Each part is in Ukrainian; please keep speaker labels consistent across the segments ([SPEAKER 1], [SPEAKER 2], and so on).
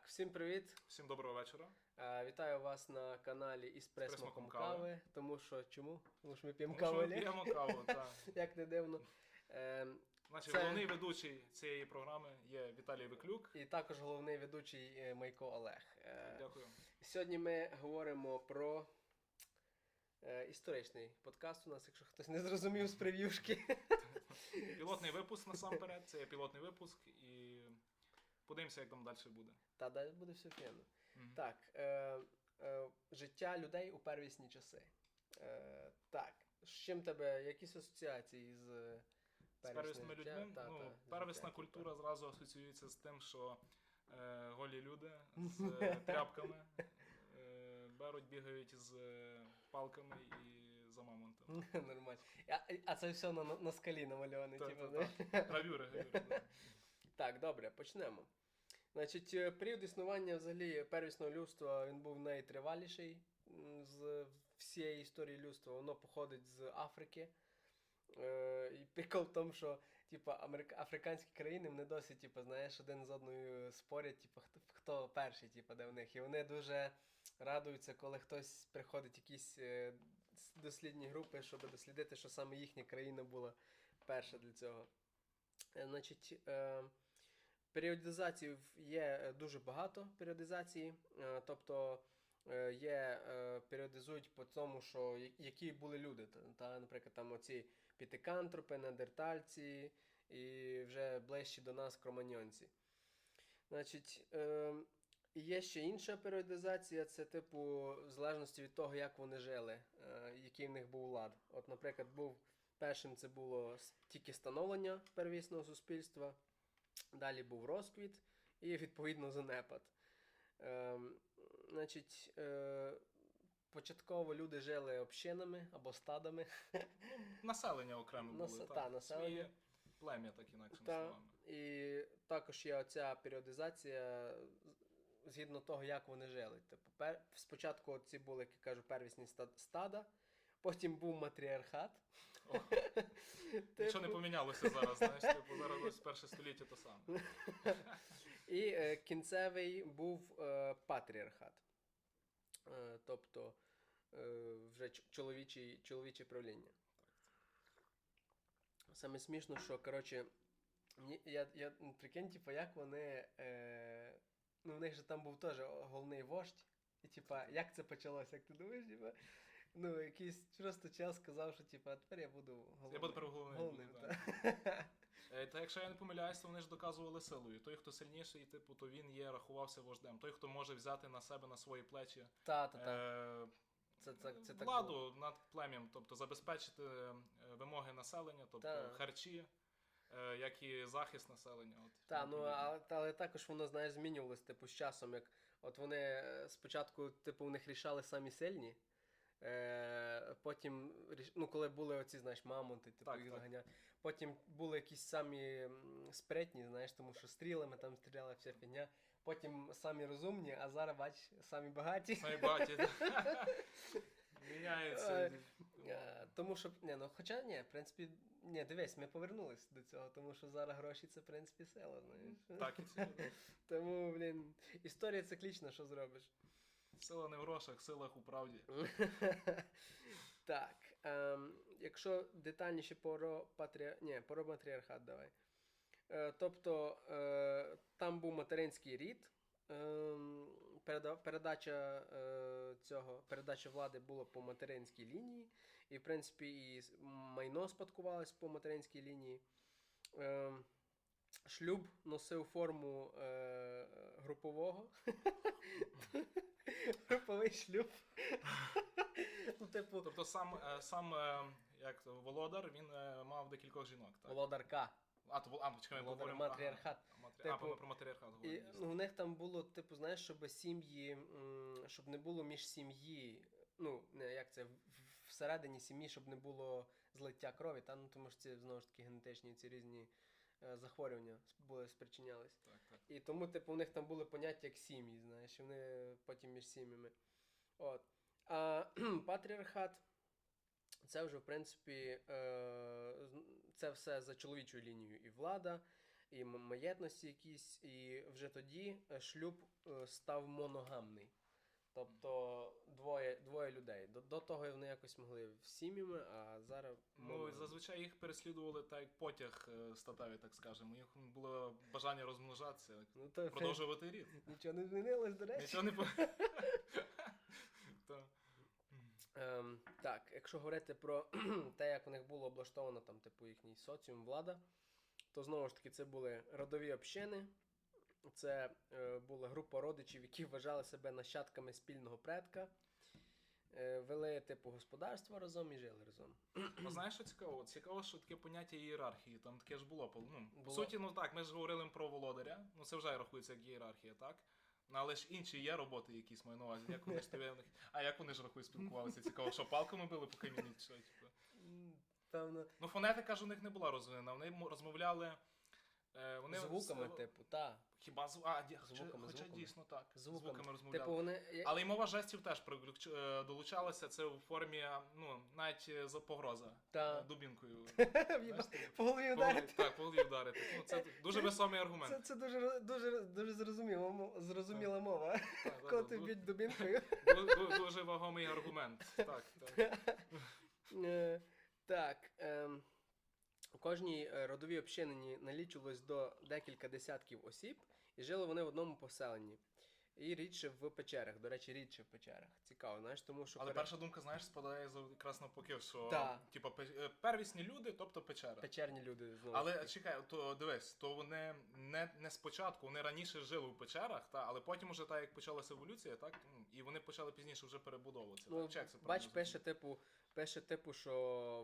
[SPEAKER 1] Так, всім привіт.
[SPEAKER 2] Всім доброго вечора.
[SPEAKER 1] Е, Вітаю вас на каналі із присмаком кави. Тому що чому? Тому що ми п'ємо каву.
[SPEAKER 2] ми п'ємо каву. Так.
[SPEAKER 1] Як не дивно. Е,
[SPEAKER 2] Значить,
[SPEAKER 1] Це-
[SPEAKER 2] головний ведучий цієї програми є Віталій Виклюк.
[SPEAKER 1] І також головний ведучий е, Майко Олег. Е,
[SPEAKER 2] Дякую.
[SPEAKER 1] Сьогодні ми говоримо про е, історичний подкаст у нас, якщо хтось не зрозумів з прев'юшки.
[SPEAKER 2] Пілотний випуск насамперед. Це є пілотний випуск і подивимося, як там далі буде.
[SPEAKER 1] Та далі буде все фіно.
[SPEAKER 2] Мгм.
[SPEAKER 1] Так, е, е, життя людей у первісні часи. Е, так, з чим тебе, якісь асоціації з е,
[SPEAKER 2] З первісними людьми.
[SPEAKER 1] Та,
[SPEAKER 2] ну,
[SPEAKER 1] та,
[SPEAKER 2] первісна
[SPEAKER 1] життя,
[SPEAKER 2] культура зразу асоціюється з тим, що е, голі люди з е, тряпками е, беруть, бігають з е, палками і за мамонтом.
[SPEAKER 1] Нормально. А, а це все на, на скалі намальоване,
[SPEAKER 2] Та-
[SPEAKER 1] типу,
[SPEAKER 2] та-? Гравюри, гравюри.
[SPEAKER 1] Так, добре, почнемо. Значить, е, період існування взагалі первісного людства він був найтриваліший з всієї історії людства. Воно походить з Африки. Е, і прикол в тому, що типу, америка... африканські країни вони досі, типу, знаєш, один з одною спорять, типу, хто, перший, типу, де в них. І вони дуже радуються, коли хтось приходить якісь е, дослідні групи, щоб дослідити, що саме їхня країна була перша для цього. Значить, періодизацій є е, дуже багато періодизації. Е, тобто е, є, періодизують по тому, що які були люди. Та, наприклад, там оці пітикантропи, недертальці і вже ближчі до нас кроманьонці. Значить, е, є ще інша періодизація, це типу, в залежності від того, як вони жили, який в них був лад. От, наприклад, був першим це було тільки становлення первісного суспільства, далі був розквіт і відповідно занепад. Ем, значить, е, початково люди жили общинами або стадами.
[SPEAKER 2] Населення окремо
[SPEAKER 1] Нас-
[SPEAKER 2] було.
[SPEAKER 1] та,
[SPEAKER 2] так.
[SPEAKER 1] населення.
[SPEAKER 2] Своє плем'я, так інакшими
[SPEAKER 1] Та,
[SPEAKER 2] словами.
[SPEAKER 1] і також є оця періодизація згідно того, як вони жили. Типу, пер... спочатку ці були, як я кажу, первісні стада, потім був матріархат.
[SPEAKER 2] О, Нічого не помінялося зараз, знаєш, типу, зараз ось перше століття то саме.
[SPEAKER 1] І е, кінцевий був е, патріархат. Е, тобто е, вже ч- чоловічий, чоловіче правління. Саме смішно, що, коротше, я, я прикинь, типу, як вони. Е, ну, в них же там був теж головний вождь. І, типа, як це почалося, як ти думаєш, типа? Ну, якийсь просто чел сказав, що типа, а тепер я буду головним.
[SPEAKER 2] Я буду тепер головним,
[SPEAKER 1] головним
[SPEAKER 2] буду,
[SPEAKER 1] та.
[SPEAKER 2] Е, Та якщо я не помиляюсь, то вони ж доказували силою. Той, хто сильніший, типу, то він є, рахувався вождем. Той, хто може взяти на себе на свої плечі
[SPEAKER 1] Та, та, та.
[SPEAKER 2] е,
[SPEAKER 1] Це, це, це так
[SPEAKER 2] владу
[SPEAKER 1] було.
[SPEAKER 2] над плем'ям, тобто забезпечити е, вимоги населення, тобто
[SPEAKER 1] Та.
[SPEAKER 2] харчі, е, як і захист населення. От,
[SPEAKER 1] Так, ну але, але також воно знаєш, змінювалось типу з часом. Як от вони спочатку, типу, в них рішали самі сильні. Е, потім, ну, коли були оці, знаєш, мамонти, типу,
[SPEAKER 2] Так,
[SPEAKER 1] їх
[SPEAKER 2] так.
[SPEAKER 1] Потім були якісь самі м, спритні, знаєш, тому що стрілами там стріляла вся фігня. Потім самі розумні, а зараз, бач, самі багаті.
[SPEAKER 2] Самі багаті. Міняється.
[SPEAKER 1] Е, Тому що, не, ну, хоча ні, в принципі, ні, дивись, ми повернулись до цього, тому що зараз гроші це, в принципі, сила, знаєш.
[SPEAKER 2] Так, і це.
[SPEAKER 1] Тому, блін, історія циклічна, що зробиш.
[SPEAKER 2] Сила не в грошах, сила у правді.
[SPEAKER 1] Так, ем, якщо детальніше про патрі... Матріархат давай. Е, тобто е, там був материнський рід. Ем, переда- передача е, цього передача влади була по материнській лінії, і, в принципі, і майно спадкувалось по материнській лінії. Ем, шлюб носив форму е, групового. Груповий шлюб. Ну, типу,
[SPEAKER 2] Тобто сам, е, сам е, як володар, він е, мав декількох жінок. Так?
[SPEAKER 1] володарка.
[SPEAKER 2] А, то, а, чекай,
[SPEAKER 1] Володар,
[SPEAKER 2] говоримо...
[SPEAKER 1] матріархат.
[SPEAKER 2] Матері...
[SPEAKER 1] Типу,
[SPEAKER 2] а, про матріархат
[SPEAKER 1] І,
[SPEAKER 2] говоримо.
[SPEAKER 1] ну, у них там було, типу, знаєш, щоб сім'ї, щоб не було між сім'ї, ну, як це, всередині сім'ї, щоб не було злиття крові, та, ну, тому що це знову ж таки генетичні ці різні захворювання були спричинялись.
[SPEAKER 2] Так, так.
[SPEAKER 1] І тому, типу, у них там були поняття як сім'ї, знаєш, вони потім між сім'ями. От. А патріархат це вже, в принципі, е, це все за чоловічою лінією і влада. і маєтності якісь, і вже тоді е, шлюб е, став моногамний. Тобто двоє, двоє людей. До, до того вони якось могли сім'ями, а зараз.
[SPEAKER 2] Ну,
[SPEAKER 1] моно-
[SPEAKER 2] зазвичай їх переслідували так як потяг е, статевий, так скажемо. Їх було бажання розмножатися,
[SPEAKER 1] ну, то,
[SPEAKER 2] продовжувати рід.
[SPEAKER 1] Нічого не змінилось, до речі.
[SPEAKER 2] Нічого не
[SPEAKER 1] Ем, так, якщо говорити про те, як у них було облаштовано там, типу, їхній соціум, влада, то знову ж таки це були родові общини. Це е, була група родичів, які вважали себе нащадками спільного предка, е, вели типу господарство разом і жили разом.
[SPEAKER 2] Ну, знаєш, що цікаво? Цікаво, що таке поняття ієрархії, там таке ж було. Ну, по суті, ну так, ми ж говорили про володаря, ну це вже рахується як ієрархія, так? Ну, але ж інші є роботи якісь маю на увазі. Як вони ж тебе. А як вони ж рахують спілкувалися? Цікаво, що палками били по камінні, що, типу.
[SPEAKER 1] Певно,
[SPEAKER 2] Ну, фонетика ж у них не була розвинена, вони розмовляли. Е, вони
[SPEAKER 1] звуками,
[SPEAKER 2] з-
[SPEAKER 1] типу, та.
[SPEAKER 2] Хіба з... а, ді...
[SPEAKER 1] Звуками,
[SPEAKER 2] хоча,
[SPEAKER 1] звуками.
[SPEAKER 2] дійсно так.
[SPEAKER 1] Звуками.
[SPEAKER 2] Звуками розмовляли.
[SPEAKER 1] Типу, вони.
[SPEAKER 2] Але й мова жестів теж приключ- е, долучалася це у формі, ну, навіть е, за погроза.
[SPEAKER 1] Та.
[SPEAKER 2] е, Дубінкою.
[SPEAKER 1] По голові ударити.
[SPEAKER 2] Так, по голові вдарити. Ну, це дуже весомий аргумент.
[SPEAKER 1] Це, це дуже, дуже, дуже зрозуміла, мо- зрозуміла мова.
[SPEAKER 2] Так, так,
[SPEAKER 1] Коли ти б'ють дубінкою.
[SPEAKER 2] ду- ду- Дуже вагомий аргумент. Так, так.
[SPEAKER 1] Е, Так. ем, У кожній е, родовій общині налічувалось до декілька десятків осіб, і жили вони в одному поселенні. І рідше в печерах. До речі, рідше в печерах. Цікаво, знаєш, тому що
[SPEAKER 2] Але
[SPEAKER 1] пере-
[SPEAKER 2] перша думка, знаєш, спадає якраз навпаки, що
[SPEAKER 1] Так.
[SPEAKER 2] типу, е, первісні люди, тобто печера.
[SPEAKER 1] печерні люди знову.
[SPEAKER 2] Але
[SPEAKER 1] таки.
[SPEAKER 2] чекай, то дивись, то вони не, не спочатку, вони раніше жили в печерах, та, але потім уже так як почалася еволюція, так, і вони почали пізніше вже перебудовуватися.
[SPEAKER 1] Ну,
[SPEAKER 2] так? Чи як це
[SPEAKER 1] бач, пише, типу, пише, типу, що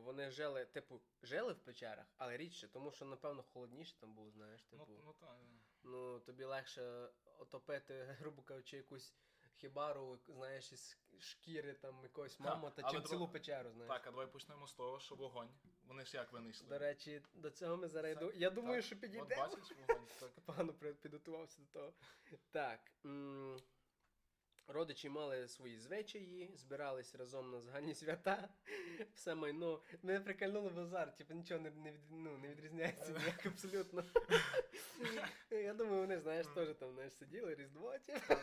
[SPEAKER 1] вони жили, типу, жили в печерах, але рідше, тому що, напевно, холодніше там було, знаєш, типу.
[SPEAKER 2] Ну, ну так.
[SPEAKER 1] Ну, тобі легше отопити, грубо кажучи, якусь хібару, знаєш, із шкіри там якогось мамота,
[SPEAKER 2] але
[SPEAKER 1] чим
[SPEAKER 2] дро-
[SPEAKER 1] цілу печеру, знаєш.
[SPEAKER 2] Так, а давай почнемо з того, що вогонь. Вони ж як винайшли?
[SPEAKER 1] До речі, до цього ми зараз. Йду. Я думаю,
[SPEAKER 2] так.
[SPEAKER 1] що
[SPEAKER 2] От бачиш вогонь. Так.
[SPEAKER 1] Погано підготувався до того. Так. м, Родичі мали свої звичаї, збирались разом на загальні свята. Все майно. Мене прикольнуло базар, типу нічого не, не, ну, не відрізняється ніяк абсолютно. Я думаю, вони, знаєш, теж там знаєш, сиділи, різдво, типу.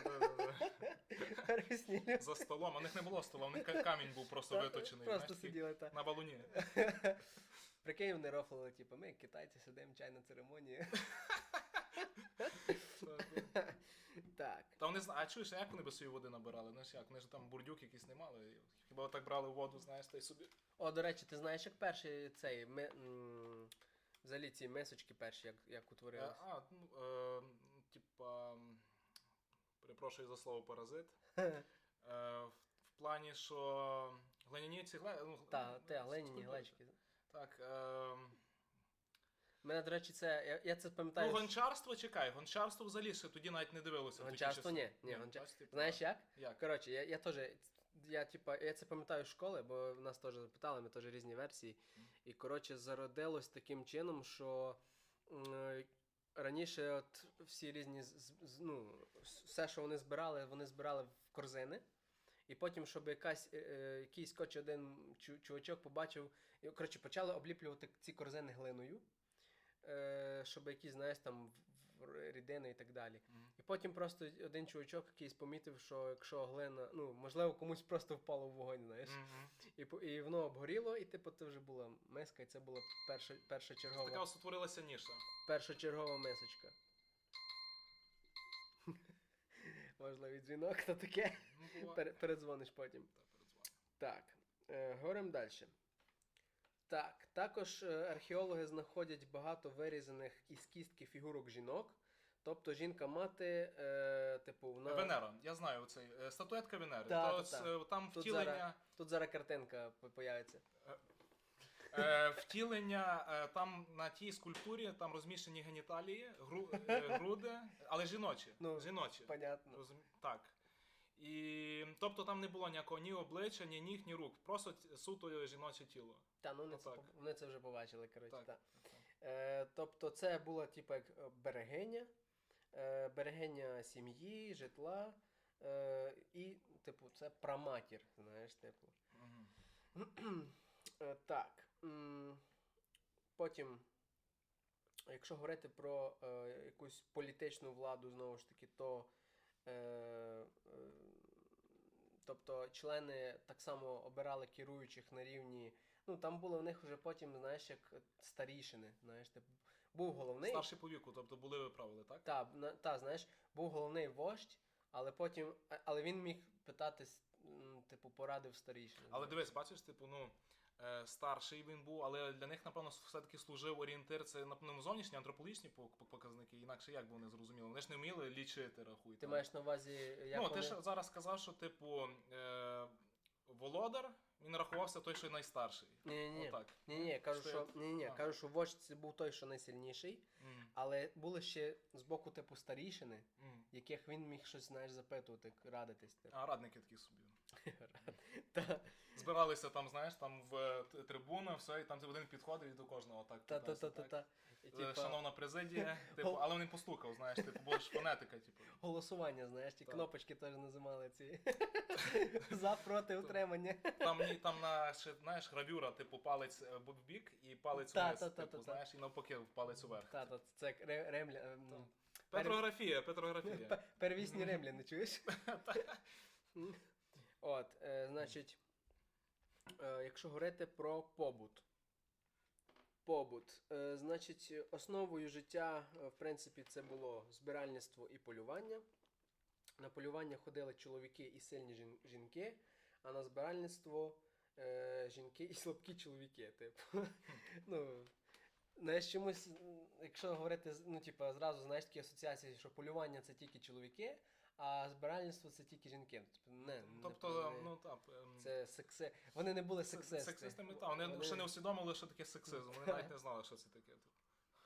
[SPEAKER 2] За столом, а них не було стола, у них камінь був просто виточений.
[SPEAKER 1] Просто сиділи так.
[SPEAKER 2] на валуні.
[SPEAKER 1] Прикинь, вони рофлили, типу, ми китайці сидимо, чайна церемонія.
[SPEAKER 2] Та-та.
[SPEAKER 1] Так.
[SPEAKER 2] Та вони а чуєш, як вони без своєї води набирали? Знаєш, як? Вони ж там бурдюк якийсь не мали. Хіба так брали воду, знаєш, та й собі.
[SPEAKER 1] О, до речі, ти знаєш, як перший цей ми, м, взагалі ці мисочки перші, як, як
[SPEAKER 2] Е,
[SPEAKER 1] утворились?
[SPEAKER 2] А, ну, е, типа, перепрошую за слово паразит. Е, в, в плані, що глиняні ці гле... ну,
[SPEAKER 1] Та,
[SPEAKER 2] ну,
[SPEAKER 1] те, глиняні глечики.
[SPEAKER 2] Так. Е,
[SPEAKER 1] Мене, до речі, це. Я, я це
[SPEAKER 2] ну,
[SPEAKER 1] пам'ятаю.
[SPEAKER 2] гончарство, чекай, гончарство взагалі ще тоді навіть не дивилося.
[SPEAKER 1] Гончарство ні, ні, гонча-
[SPEAKER 2] типу,
[SPEAKER 1] Знаєш як?
[SPEAKER 2] Як?
[SPEAKER 1] Коротше, я, я теж. Я, типа, я це пам'ятаю з школи, бо нас теж запитали, ми теж різні версії. І коротше, зародилось таким чином, що е, раніше от всі різні ну, все, що вони збирали, вони збирали в корзини. І потім, щоб якась, е, е, якийсь коч один чувачок побачив, коротше, почали обліплювати ці корзини глиною, щоб якісь, знаєш, там рідини і так далі.
[SPEAKER 2] Мгм.
[SPEAKER 1] І потім просто один чувачок якийсь помітив, що якщо глина, ну, можливо, комусь просто впало в вогонь, знаєш.
[SPEAKER 2] Мгм.
[SPEAKER 1] І, і воно обгоріло, і типу це вже була миска, і це була перша, перша
[SPEAKER 2] Така
[SPEAKER 1] чергова,
[SPEAKER 2] ось утворилася ніша.
[SPEAKER 1] першочергова мисочка. Важливий дзвінок, то таке.
[SPEAKER 2] Ну,
[SPEAKER 1] передзвониш потім.
[SPEAKER 2] Та, передзвоню.
[SPEAKER 1] Так, е, говоримо далі. Так, також е, археологи знаходять багато вирізаних із кістки фігурок жінок. Тобто жінка-мати, е, типу, вона.
[SPEAKER 2] Венера, я знаю цей. Статуетка Венери.
[SPEAKER 1] Та,
[SPEAKER 2] То
[SPEAKER 1] та, та.
[SPEAKER 2] е, Там
[SPEAKER 1] Тут
[SPEAKER 2] втілення.
[SPEAKER 1] Тут зараз картинка появиться.
[SPEAKER 2] Е, втілення е, там на тій скульптурі там розміщені геніталії, гру, е, груди, але жіночі.
[SPEAKER 1] Ну,
[SPEAKER 2] жіночі.
[SPEAKER 1] Понятно.
[SPEAKER 2] Розум... Так. І тобто там не було ніякого ні обличчя, ні ніг, ні рук. Просто суто жіноче тіло.
[SPEAKER 1] Та, ну вони, це, вони це вже побачили, коротше.
[SPEAKER 2] Так.
[SPEAKER 1] Та. Е, тобто це була типу як е, берегиня, е, берегиня сім'ї, житла. Е, і, типу, це праматір, знаєш, типу.
[SPEAKER 2] Мгм.
[SPEAKER 1] Е, Так. Потім якщо говорити про е, якусь політичну владу, знову ж таки, то е, е, тобто члени так само обирали керуючих на рівні. Ну, там було в них вже потім, знаєш, як старішини. Знаєш, типу, був головний.
[SPEAKER 2] Старший по віку, тобто були ви правили, так?
[SPEAKER 1] Та, на- та, знаєш, був головний вождь, але потім. Але він міг питатись, типу, типу, порадив старішини.
[SPEAKER 2] Але дивись, бачиш, типу, ну. Е, Старший він був, але для них, напевно, все-таки служив орієнтир. Це напевно зовнішні антропологічні пок- пок- показники. Інакше як би вони зрозуміли? Вони ж не вміли лічити, рахуй.
[SPEAKER 1] Ти маєш на увазі, як
[SPEAKER 2] ну,
[SPEAKER 1] вони...
[SPEAKER 2] ти ж зараз сказав, що, типу, е, володар, він рахувався той, що найстарший.
[SPEAKER 1] Ні, ні,
[SPEAKER 2] Отак.
[SPEAKER 1] ні, ні, кажу,
[SPEAKER 2] Що
[SPEAKER 1] ні, ні, кажу, що вождь був той, що найсильніший,
[SPEAKER 2] М,
[SPEAKER 1] але були ще з боку типу старішини,
[SPEAKER 2] м.
[SPEAKER 1] яких він міг щось, знаєш, запитувати, радитись. Типу.
[SPEAKER 2] А радники такі собі.
[SPEAKER 1] Та,
[SPEAKER 2] Збиралися там, знаєш, там в е, трибуна, все, і там один підходив і до кожного так.
[SPEAKER 1] та, та, та, та, та. Типа,
[SPEAKER 2] Шановна президія, типу, але він постукав, знаєш, типу, бо ж фонетика, типу.
[SPEAKER 1] голосування, знаєш, ті кнопочки теж називали ці. За, проти, утримання.
[SPEAKER 2] Там, ні- там на знаєш, гравюра, типу, палець е, в бік і палець вниз, типу, знаєш, і навпаки палець уверх.
[SPEAKER 1] Та, та, це як ремля. ем,
[SPEAKER 2] Петрографія, Петрографія.
[SPEAKER 1] пе- Первісні ремляни, чуєш? От, е, значить, е, якщо говорити про побут. Побут. Е, значить, основою життя, е, в принципі, це було збиральництво і полювання. На полювання ходили чоловіки і сильні жінки, а на збиральництво е, жінки і слабкі чоловіки. Типу. ну, знаєш, чомусь, якщо говорити, ну, типу, зразу знаєш такі асоціації, що полювання це тільки чоловіки, а збиральництво це тільки жінки. Тобто, не,
[SPEAKER 2] Тобто,
[SPEAKER 1] не-
[SPEAKER 2] ну так. ем,
[SPEAKER 1] це секси. Вони не були
[SPEAKER 2] Се-
[SPEAKER 1] сексисти.
[SPEAKER 2] Сексистами, так, вони, ще не усвідомили, що таке сексизм. Вони навіть не знали, що це таке.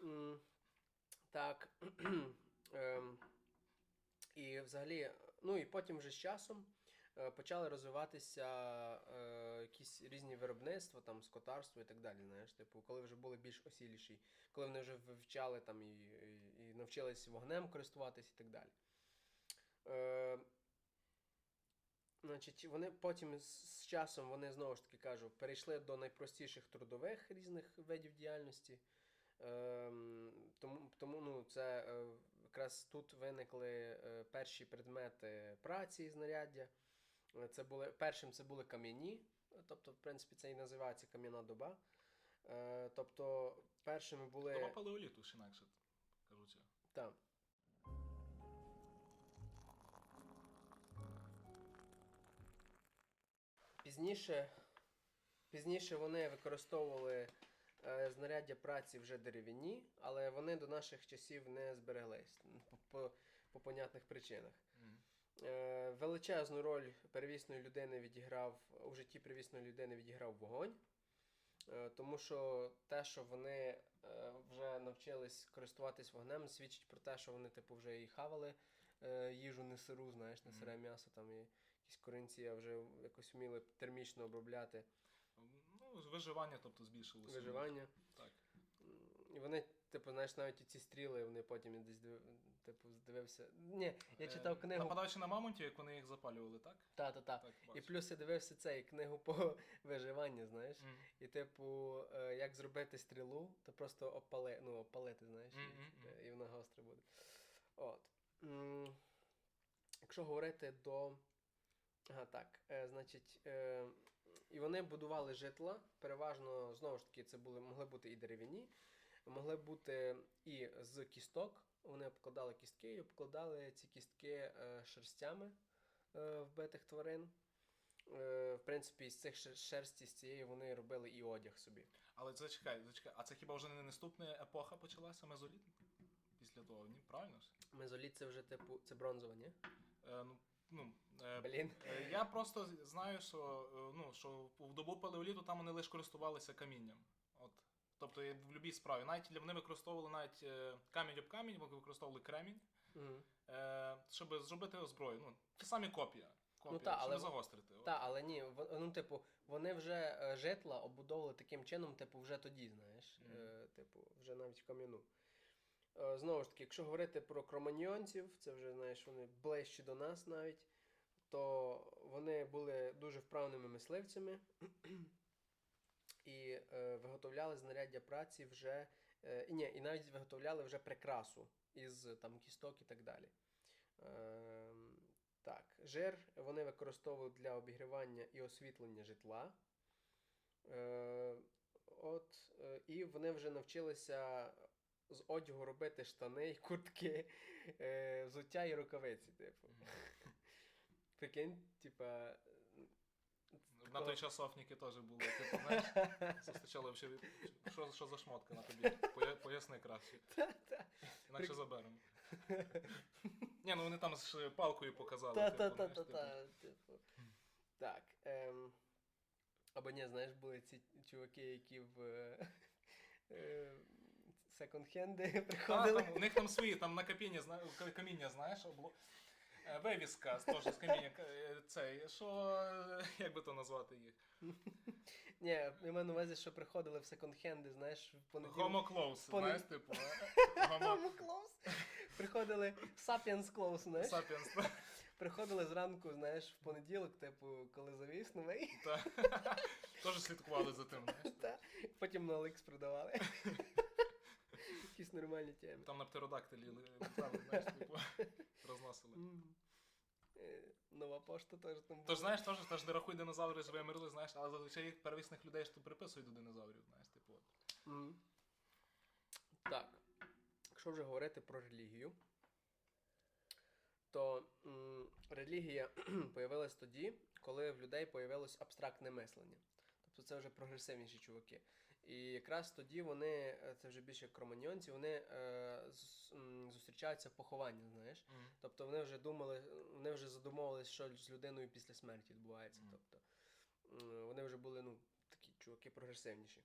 [SPEAKER 1] М, Так. Ем, І взагалі, ну і потім вже з часом е, почали розвиватися е, якісь різні виробництва, там, скотарство і так далі. Знаєш, типу, коли вже були більш осіліші, коли вони вже вивчали там і, і, і навчились вогнем користуватись і так далі. Е, Значить, вони потім з, часом вони знову ж таки кажу, перейшли до найпростіших трудових різних видів діяльності. Ем, тому тому ну, це е, якраз тут виникли е, перші предмети праці і знаряддя. Це були, першим це були кам'яні, тобто, в принципі, це і називається кам'яна доба. Е, тобто, першими були.
[SPEAKER 2] Доба палеоліту, інакше кажуть.
[SPEAKER 1] Так. Пізніше, пізніше вони використовували е, знаряддя праці вже дерев'яні, але вони до наших часів не збереглись по, по, по понятних причинах.
[SPEAKER 2] Мгм.
[SPEAKER 1] Е, величезну роль первісної людини відіграв у житті первісної людини відіграв вогонь. Е, Тому що те, що вони е, вже навчились користуватись вогнем, свідчить про те, що вони, типу, вже і хавали е, їжу не сиру, знаєш, не сире м'ясо, там і якісь коринці, вже якось вміли термічно обробляти
[SPEAKER 2] Ну, виживання, тобто збільшилося.
[SPEAKER 1] виживання.
[SPEAKER 2] Так.
[SPEAKER 1] І вони, типу, знаєш, навіть і ці стріли, вони потім я десь див- типу, здивився. Ні, я
[SPEAKER 2] Е,
[SPEAKER 1] читав книгу.
[SPEAKER 2] Нападаючи на мамонтів, як вони їх запалювали, так?
[SPEAKER 1] Та-та-та.
[SPEAKER 2] Так,
[SPEAKER 1] І плюс я дивився цей книгу по виживанню, знаєш.
[SPEAKER 2] Мгм.
[SPEAKER 1] І, типу, е, як зробити стрілу, то просто опали, ну, опалити, знаєш, і,
[SPEAKER 2] Мгм, мгм.
[SPEAKER 1] е, і вона гостра буде. От. Якщо говорити до. Ага, так. Е, значить, е, і вони будували житла. Переважно, знову ж таки, це були, могли бути і дерев'яні, могли бути і з кісток. Вони обкладали кістки і обкладали ці кістки е, шерстями е, вбитих тварин. Е, в принципі, з цих шерсті, з цієї вони робили і одяг собі.
[SPEAKER 2] Але зачекай, зачекай, а це хіба вже не наступна епоха почалася мезоліт? Після того, ні? Правильно ж?
[SPEAKER 1] Мезоліт це вже типу, це бронзова, ні?
[SPEAKER 2] Е, ну, ну, е,
[SPEAKER 1] Блін.
[SPEAKER 2] е, я просто знаю, що, е, ну, що в добу палеоліту там вони лише користувалися камінням. От. Тобто в будь-якій справі. Навіть вони використовували навіть камінь об камінь, вони використовували кремінь,
[SPEAKER 1] Угу.
[SPEAKER 2] е, щоб зробити зброю. Ну, ті самі копія. Копія,
[SPEAKER 1] та,
[SPEAKER 2] щоб
[SPEAKER 1] але
[SPEAKER 2] не загострити.
[SPEAKER 1] Так, але ні, ну, типу, вони вже житла обудовували таким чином, типу, вже тоді, знаєш. Е, типу, вже навіть в кам'яну. Е, знову ж таки, якщо говорити про кроманьйонців, це вже, знаєш, вони ближчі до нас навіть, то вони були дуже вправними мисливцями і е, виготовляли знаряддя праці вже Е, і ні, і навіть виготовляли вже прикрасу із там кісток і так далі. Е, так, жир вони використовували для обігрівання і освітлення житла. Е, от, е, і вони вже навчилися з одягу робити штани, куртки, е, взуття і рукавиці, типу. Прикинь, типа.
[SPEAKER 2] На той час софніки теж були, типу, знаєш, зустрічали взагалі, що, що за шмотка на тобі? Поя- Поясни краще. Інакше заберемо. Ні, ну вони там з палкою показали.
[SPEAKER 1] Та,
[SPEAKER 2] типу, знаєш, типу.
[SPEAKER 1] типу. Так. Ем, або ні, знаєш, були ці чуваки, які в е, секонд-хенди приходили.
[SPEAKER 2] там, у них там свої, там на каміння, зна- каміння знаєш, обло... е, вивіска з- теж з каміння. е, Цей, що, е, як би то назвати їх?
[SPEAKER 1] Ні, я маю на увазі, що приходили в секонд-хенди, знаєш, в понеділок.
[SPEAKER 2] Homo close,
[SPEAKER 1] Понед-
[SPEAKER 2] знаєш, типу. Homo
[SPEAKER 1] Homo close. Приходили Sapiens Close, знаєш.
[SPEAKER 2] sapiens.
[SPEAKER 1] Приходили зранку, знаєш, в понеділок, типу, коли завіс новий.
[SPEAKER 2] Теж слідкували за тим, знаєш.
[SPEAKER 1] Потім на Оликс продавали. Якісь нормальні теми.
[SPEAKER 2] Там на птеродактилі знаєш, типу, розносили.
[SPEAKER 1] Е, Нова пошта теж там.
[SPEAKER 2] Тож знаєш, теж, теж не рахуй динозаври ж вимерли, знаєш, але зазвичай первісних людей ж тут приписують до динозаврів, знаєш, типу. от.
[SPEAKER 1] Так. Якщо вже говорити про релігію, то м, релігія появилась тоді, коли в людей появилось абстрактне мислення. Тобто це вже прогресивніші чуваки. І якраз тоді вони, е, це вже більше кроманьонці, вони е, зустрічаються в похованні, знаєш. Тобто вони вже думали, вони вже задумувалися, що з людиною після смерті відбувається.
[SPEAKER 2] Мгм.
[SPEAKER 1] Тобто вони вже були ну, такі чуваки прогресивніші.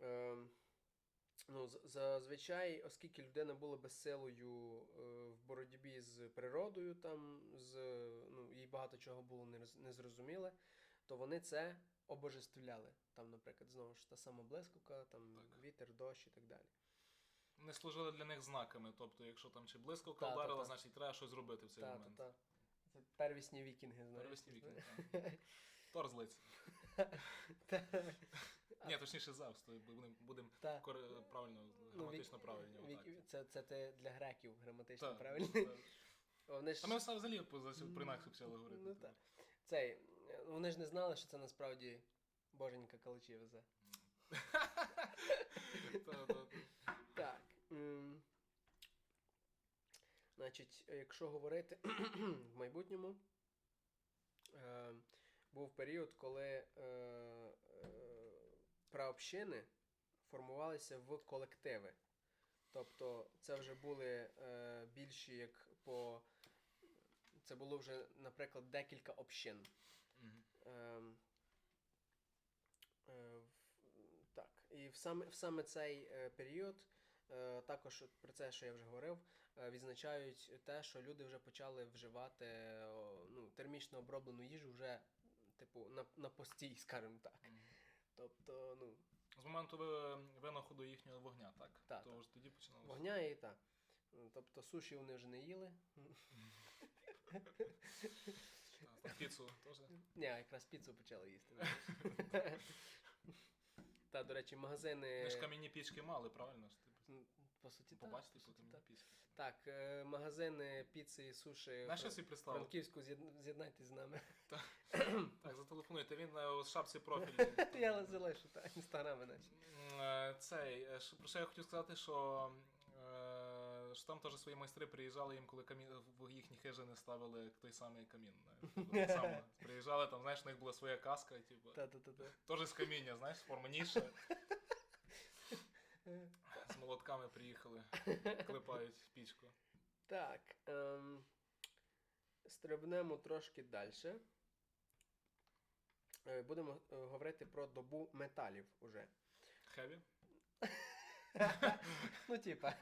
[SPEAKER 1] Ем, ну, зазвичай, оскільки людина була безсилою е, в боротьбі з природою, там, з, ну, їй багато чого було не роз- незрозуміле, то вони це обожествляли. Там, наприклад, знову ж та сама блискавка, там
[SPEAKER 2] Так.
[SPEAKER 1] вітер, дощ і так далі.
[SPEAKER 2] Вони служили для них знаками, тобто, якщо там чи блискавка
[SPEAKER 1] Та, та,
[SPEAKER 2] вдарила,
[SPEAKER 1] та.
[SPEAKER 2] значить треба щось зробити в цей
[SPEAKER 1] Та, та,
[SPEAKER 2] момент.
[SPEAKER 1] та. Це первісні вікінги, знаєш.
[SPEAKER 2] Первісні вікінги, Тор злиться. Ні, точніше Зевс, то будемо
[SPEAKER 1] Та.
[SPEAKER 2] правильно,
[SPEAKER 1] Ну,
[SPEAKER 2] граматично правильно.
[SPEAKER 1] Це, ти для греків граматично
[SPEAKER 2] Та,
[SPEAKER 1] правильно.
[SPEAKER 2] та. А ми взагалі по- інакше почали говорити.
[SPEAKER 1] Цей, е, вони ж не знали, що це насправді боженька калачі везе.
[SPEAKER 2] Та, та, та.
[SPEAKER 1] Так. Значить, е, якщо говорити в майбутньому, е, був період, коли е, е, праобщини формувалися в колективи. Тобто це вже були е, більші як по. Це було вже, наприклад, декілька общин. Ем, е, в- так, і в саме, в саме цей е, період, е, також про це, що я вже говорив, е, відзначають те, що люди вже почали вживати о, ну, термічно оброблену їжу вже, типу, на, на постій, скажімо так.
[SPEAKER 2] Мгм.
[SPEAKER 1] Тобто, ну,
[SPEAKER 2] З моменту ви- винаходу їхнього вогня, так?
[SPEAKER 1] Та,
[SPEAKER 2] То
[SPEAKER 1] та.
[SPEAKER 2] вже тоді починалося.
[SPEAKER 1] вогня і так. Тобто суші вони вже не їли.
[SPEAKER 2] Піцу теж.
[SPEAKER 1] Ні, якраз піцу почали їсти. Та, до речі, магазини.
[SPEAKER 2] Ми ж кам'яні пічки мали, правильно? ж, типу?
[SPEAKER 1] По суті, так.
[SPEAKER 2] Побачити
[SPEAKER 1] по
[SPEAKER 2] по кам'яні
[SPEAKER 1] так.
[SPEAKER 2] пічки.
[SPEAKER 1] Так, е, магазини піци і суші
[SPEAKER 2] Знаєш, що
[SPEAKER 1] в
[SPEAKER 2] я собі представив?
[SPEAKER 1] Франківську з'єднайтесь з нами.
[SPEAKER 2] Так, зателефонуйте, він е, у шапці профілі.
[SPEAKER 1] Я залишу, так, інстаграми наші.
[SPEAKER 2] Е, Цей, е, про що я хотів сказати, що, е, що там теж свої майстри приїжджали їм, коли камін, в їхні хижини ставили той самий камін. знаєш, так само. Приїжджали, там, знаєш, у них була своя каска, типу, теж з каміння, знаєш, форма ніша. З молотками приїхали, клепають пічку.
[SPEAKER 1] Так, ем, стрибнемо трошки далі. Будемо е, говорити про добу металів уже.
[SPEAKER 2] Хеві?
[SPEAKER 1] Ну, типа.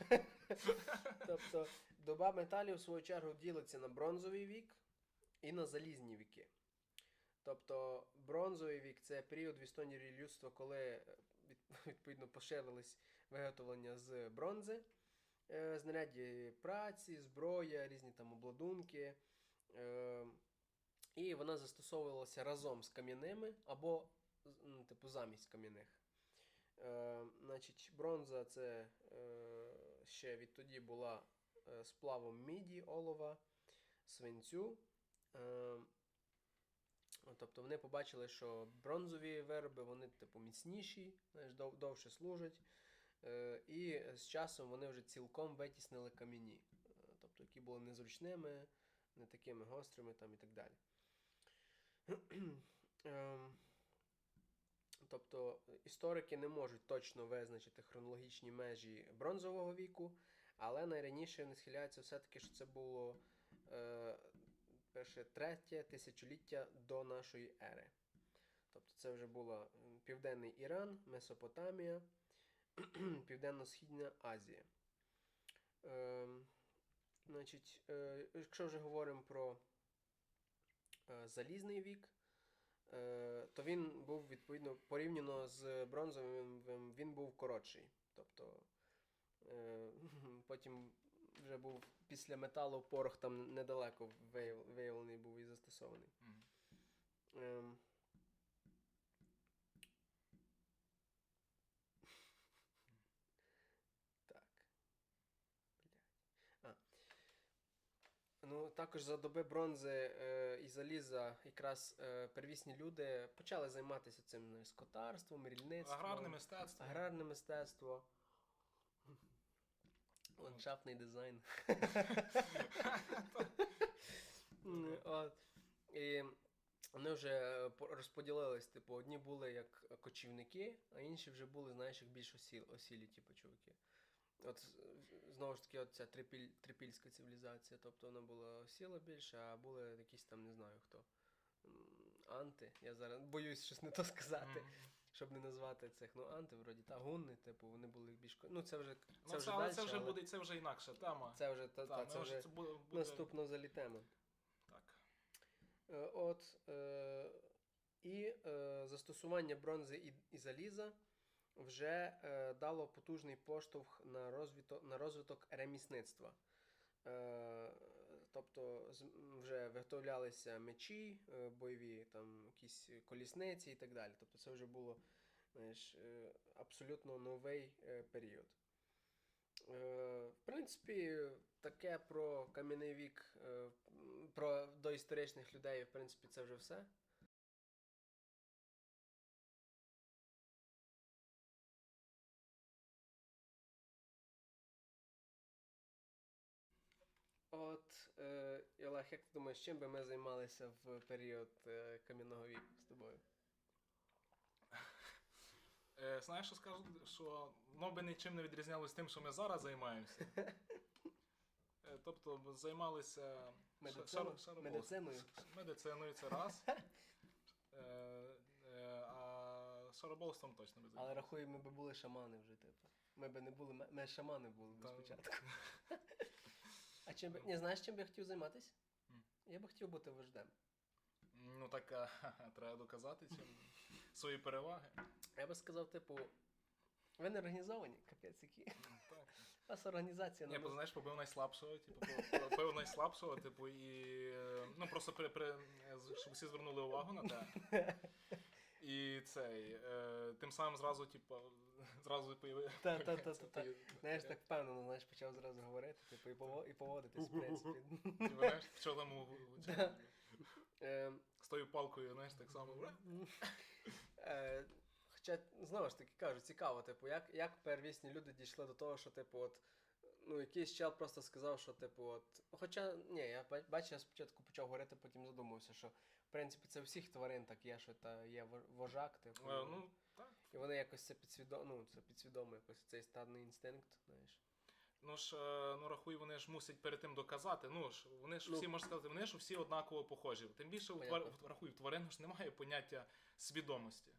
[SPEAKER 1] тобто, доба металів, в свою чергу, ділиться на бронзовий вік і на залізні віки. Тобто, бронзовий вік це період в історії людства, коли е, відповідно поширились виготовлення з бронзи, е, знаряддя праці, зброя, різні там обладунки. Е, і вона застосовувалася разом з кам'яними або ну, типу замість кам'яних. Е, значить, бронза це е, ще відтоді була е, сплавом міді, олова, свинцю. Е, тобто вони побачили, що бронзові вироби вони типу міцніші, знаєш, дов, довше служать. Е, і з часом вони вже цілком витіснили кам'яні, е, тобто які були незручними, не такими гострими там і так далі. Ем, Тобто історики не можуть точно визначити хронологічні межі бронзового віку, але найраніше вони схиляються все-таки, що це було е, перше третє тисячоліття до нашої ери. Тобто це вже було м, Південний Іран, Месопотамія, Південно-Східна Азія. Ем, значить, е, якщо вже говоримо про е, залізний вік, е, то він був відповідно порівняно з бронзовим, він був коротший. Тобто е, потім вже був після металу порох там недалеко виявлений був і застосований.
[SPEAKER 2] Мгм.
[SPEAKER 1] Ем. Так. Блядь. А. Ну, також за доби бронзи е, і заліза якраз е, первісні люди почали займатися цим скотарством, рільництвом,
[SPEAKER 2] Аграрне мистецтво.
[SPEAKER 1] аграрне мистецтво. Ландшафтний дизайн. От. І вони вже е, розподілились, типу, одні були як кочівники, а інші вже були, знаєш, як більш осіл, осілі, типу, чуваки. От знову ж таки, от ця трипіль, трипільська цивілізація, тобто вона була осіла більше, а були якісь там, не знаю хто. Анти. Я зараз боюсь щось не то сказати, щоб не назвати цих. Ну, анти, вроді, та гунни, типу, вони були більш. Ну, це вже. Це
[SPEAKER 2] Ну,
[SPEAKER 1] вже
[SPEAKER 2] це, але
[SPEAKER 1] дальше,
[SPEAKER 2] це вже
[SPEAKER 1] але
[SPEAKER 2] буде, це вже інакша тема.
[SPEAKER 1] Це вже, та,
[SPEAKER 2] Та,
[SPEAKER 1] та, це
[SPEAKER 2] вже
[SPEAKER 1] вже
[SPEAKER 2] це буде,
[SPEAKER 1] взагалі тема.
[SPEAKER 2] Так.
[SPEAKER 1] Е, От, е, і е, застосування бронзи і, і заліза вже е, дало потужний поштовх на розвиток, на розвиток ремісництва. Е, тобто вже виготовлялися мечі, е, бойові, там якісь колісниці і так далі. Тобто це вже було знаєш, е, абсолютно новий е, період. Е, В принципі, таке про кам'яний вік, е, про доісторичних людей, в принципі, це вже все. От, е, і, Олег, як ти думаєш, чим би ми займалися в період е, кам'яного віку з тобою?
[SPEAKER 2] Е, знаєш, що скажу, що воно би нічим не відрізнялось тим, що ми зараз займаємося. Е, тобто б займалися
[SPEAKER 1] Медициною? Медициною?
[SPEAKER 2] медициною це раз. Е, е, а шароболством точно би
[SPEAKER 1] Але
[SPEAKER 2] займалися.
[SPEAKER 1] рахуй, ми би були шамани вже, типу. Ми би не були, ми, ми шамани були б
[SPEAKER 2] Та-
[SPEAKER 1] спочатку. А чим би. Не знаєш, чим би я хотів займатися?
[SPEAKER 2] М.
[SPEAKER 1] Я би хотів бути вождем.
[SPEAKER 2] Ну так а, треба доказати чим свої переваги.
[SPEAKER 1] Я би сказав, типу, ви не організовані, капець які.
[SPEAKER 2] Ну, Так.
[SPEAKER 1] У вас організація
[SPEAKER 2] Ні,
[SPEAKER 1] на
[SPEAKER 2] бо знаєш, побив найслабшого, типу, по- побив найслабшого, типу, і е, ну просто при, при, щоб всі звернули увагу на те. І цей, е, тим самим зразу, типу, зразу появи.
[SPEAKER 1] Та, та, та, та, та. Знаєш, так впевнено, знаєш, почав зразу говорити, типу, і, пово- і поводитись, в принципі.
[SPEAKER 2] Типу, знаєш, пчолами
[SPEAKER 1] Да. Ем,
[SPEAKER 2] з тою палкою, знаєш, так само. «Ура!»
[SPEAKER 1] Е, Хоча, знову ж таки кажу, цікаво, типу, як, як первісні люди дійшли до того, що, типу, от, ну, якийсь чел просто сказав, що, типу, от. Хоча, ні, я ба- бачу, я спочатку почав говорити, потім задумався, що, принципі, це у всіх тварин так є, що та є во- вожак, типу.
[SPEAKER 2] А, Ну, так.
[SPEAKER 1] І вони якось це підсвідомо, ну, це підсвідомо, якось цей стадний інстинкт, знаєш.
[SPEAKER 2] Ну ж, е, ну рахуй, вони ж мусять перед тим доказати. Ну ж, вони ж
[SPEAKER 1] Ну.
[SPEAKER 2] всі можна сказати, вони ж всі однаково похожі. Тим більше у твар, рахуй, в тварин ж немає поняття свідомості.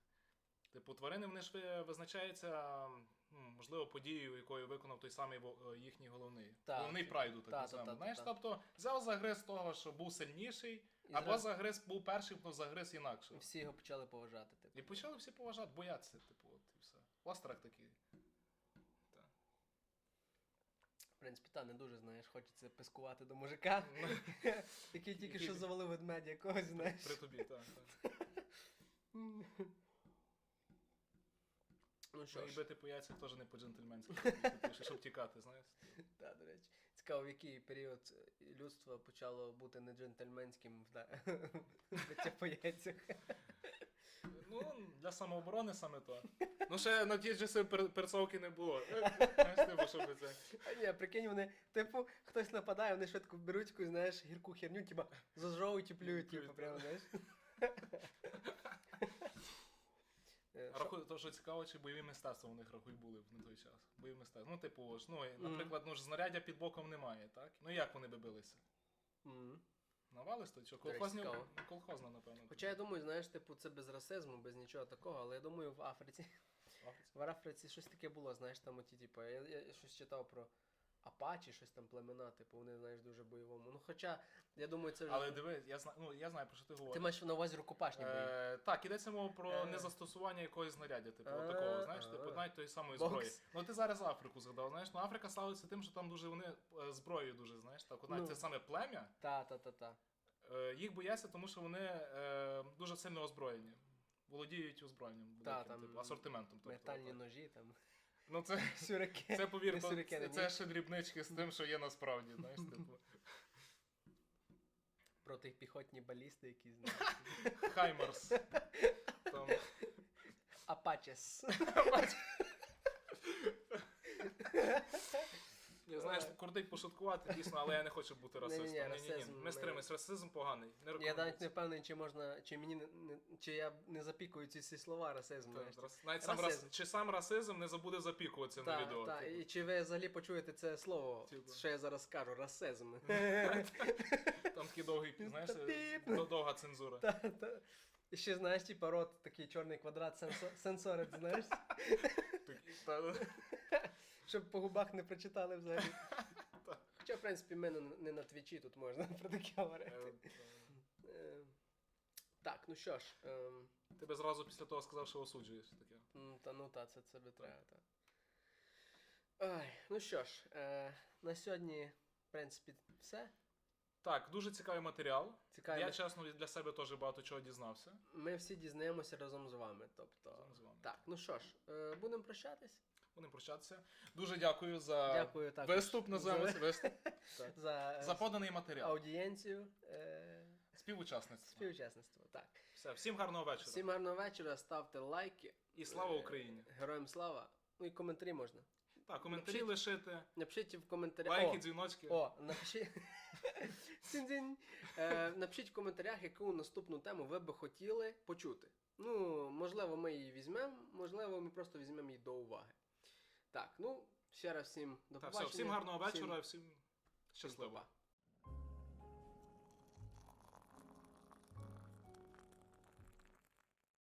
[SPEAKER 2] Типу, тварини вони ж визначаються, ну, можливо, подією, якою виконав той самий е, їхній головний.
[SPEAKER 1] Так.
[SPEAKER 2] Головний прайду, так
[SPEAKER 1] Та, та, та, та,
[SPEAKER 2] Знаєш,
[SPEAKER 1] та.
[SPEAKER 2] тобто взяв загриз того, що був сильніший,
[SPEAKER 1] І
[SPEAKER 2] або
[SPEAKER 1] зразу
[SPEAKER 2] загриз був перший, хто загриз інакше.
[SPEAKER 1] всі його почали поважати, типу.
[SPEAKER 2] І почали всі поважати, боятися, типу, от і все. Острах такий. Так.
[SPEAKER 1] В принципі, та не дуже, знаєш, хочеться пискувати до мужика, який тільки що завалив ведмедя якогось, знаєш.
[SPEAKER 2] При тобі, так. так.
[SPEAKER 1] Ну що
[SPEAKER 2] і
[SPEAKER 1] ж,
[SPEAKER 2] бити по яйцях теж не по-джентльменськи. Щоб тікати, знаєш.
[SPEAKER 1] та, до речі. Цікаво, в який період е, людство почало бути не джентльменським вда- биття по яйцях.
[SPEAKER 2] Ну, для самооборони саме то. Ну, ще на ті часи пер- перцовки не було. Знаєш, типу, це.
[SPEAKER 1] А ні, прикинь, вони, типу, хтось нападає, вони швидко беруть знаєш, гірку херню, типа, зажовують і плюють, типу, прямо, знаєш. Е,
[SPEAKER 2] рахуй, то, що цікаво, чи бойові мистецтва у них рахуй були б на той час. Бойові мистецтва. Ну, типу, ж, ну, наприклад, ну ж знаряддя під боком немає, так? Ну як вони би билися?
[SPEAKER 1] Мгм.
[SPEAKER 2] Навались то?
[SPEAKER 1] До
[SPEAKER 2] колхозні,
[SPEAKER 1] цікаво.
[SPEAKER 2] колхозна, напевно.
[SPEAKER 1] Хоча я думаю, знаєш, типу, це без расизму, без нічого такого, але я думаю, в Африці. В Африці щось таке було, знаєш, там оті, типу, я, я щось читав про Апачі, щось там племена, типу, вони, знаєш, дуже бойовому. Ну, хоча, я думаю, це вже.
[SPEAKER 2] Але диви, я знаю, ну, я знаю, про що ти говориш.
[SPEAKER 1] Ти маєш на увазі рукопашні бої.
[SPEAKER 2] Е, так, ідеться мова про
[SPEAKER 1] Е.
[SPEAKER 2] незастосування якогось знаряддя, типу,
[SPEAKER 1] А,
[SPEAKER 2] такого, знаєш, типу, навіть тої самої
[SPEAKER 1] Бокс.
[SPEAKER 2] зброї. Ну ти зараз Африку згадав, знаєш, ну Африка славиться тим, що там дуже вони е, зброєю дуже, знаєш, так, навіть
[SPEAKER 1] Ну.
[SPEAKER 2] це саме плем'я,
[SPEAKER 1] Та, та, та, та.
[SPEAKER 2] е, їх бояться, тому що вони е, дуже сильно озброєні. Володіють озброєнням
[SPEAKER 1] Та, там
[SPEAKER 2] типу, асортиментом. Тобто,
[SPEAKER 1] Метальні ножі, там.
[SPEAKER 2] Ну це,
[SPEAKER 1] Сюрики.
[SPEAKER 2] це
[SPEAKER 1] повірте,
[SPEAKER 2] це, це ще дрібнички з тим, що є насправді, знаєш, типу.
[SPEAKER 1] Протипіхотні балісти які знають.
[SPEAKER 2] Хаймерс. Там,
[SPEAKER 1] Апачес.
[SPEAKER 2] Я знаєш, крутить пошуткувати, дійсно, але я не хочу бути расистом. Ні-ні-ні.
[SPEAKER 1] расизм
[SPEAKER 2] Ми
[SPEAKER 1] ми-
[SPEAKER 2] стримуємось, расизм поганий. Не
[SPEAKER 1] Я навіть не впевнений, чи можна, чи мені чи я не запікую ці всі слова расизм.
[SPEAKER 2] Так, рас- Навіть сам чи сам расизм не забуде запікуватися на відео.
[SPEAKER 1] та,
[SPEAKER 2] типу.
[SPEAKER 1] і чи ви взагалі почуєте це слово,
[SPEAKER 2] Типу.
[SPEAKER 1] що я зараз скажу, расизм.
[SPEAKER 2] Там такий довгий, знаєш, е, довга цензура.
[SPEAKER 1] І ще знаєш, типа рот такий чорний квадрат сенсо- сенсорець, знаєш, щоб по губах не прочитали взагалі. Хоча, в принципі, мене не на твічі тут можна про таке говорити.
[SPEAKER 2] е,
[SPEAKER 1] Е, Так, ну що ж, ем.
[SPEAKER 2] Ти би зразу після того сказав, що осуджуєш таке.
[SPEAKER 1] та ну та, це, би треба, так. Ой, ну що ж, е, на сьогодні, в принципі, все.
[SPEAKER 2] Так, дуже цікавий матеріал.
[SPEAKER 1] Цікаво.
[SPEAKER 2] Я чесно для себе теж багато чого дізнався.
[SPEAKER 1] Ми всі дізнаємося разом з вами. Тобто,
[SPEAKER 2] Разом з вами.
[SPEAKER 1] так, ну що ж, е, будемо прощатись.
[SPEAKER 2] Будемо прощатися. Дуже дякую за
[SPEAKER 1] Дякую також
[SPEAKER 2] виступ, називаємо
[SPEAKER 1] за-
[SPEAKER 2] це виступ.
[SPEAKER 1] За,
[SPEAKER 2] За поданий матеріал.
[SPEAKER 1] аудієнцію, е,
[SPEAKER 2] Співучасництво.
[SPEAKER 1] співучасництво. Так.
[SPEAKER 2] Все, всім гарного вечора.
[SPEAKER 1] Всім гарного вечора, ставте лайки.
[SPEAKER 2] І слава
[SPEAKER 1] Е,
[SPEAKER 2] Україні.
[SPEAKER 1] Героям слава. Ну і коментарі можна.
[SPEAKER 2] Так, коментарі
[SPEAKER 1] напишіть-
[SPEAKER 2] лишити,
[SPEAKER 1] Напишіть в коментарях.
[SPEAKER 2] лайки,
[SPEAKER 1] О,
[SPEAKER 2] дзвіночки.
[SPEAKER 1] О, напишіть. Е, напишіть в коментарях, яку наступну тему ви би хотіли почути. Ну, можливо, ми її візьмемо, можливо, ми просто візьмемо її до уваги. Так, ну, ще раз всім до побачення.
[SPEAKER 2] все, всім гарного вечора, всім щасливо.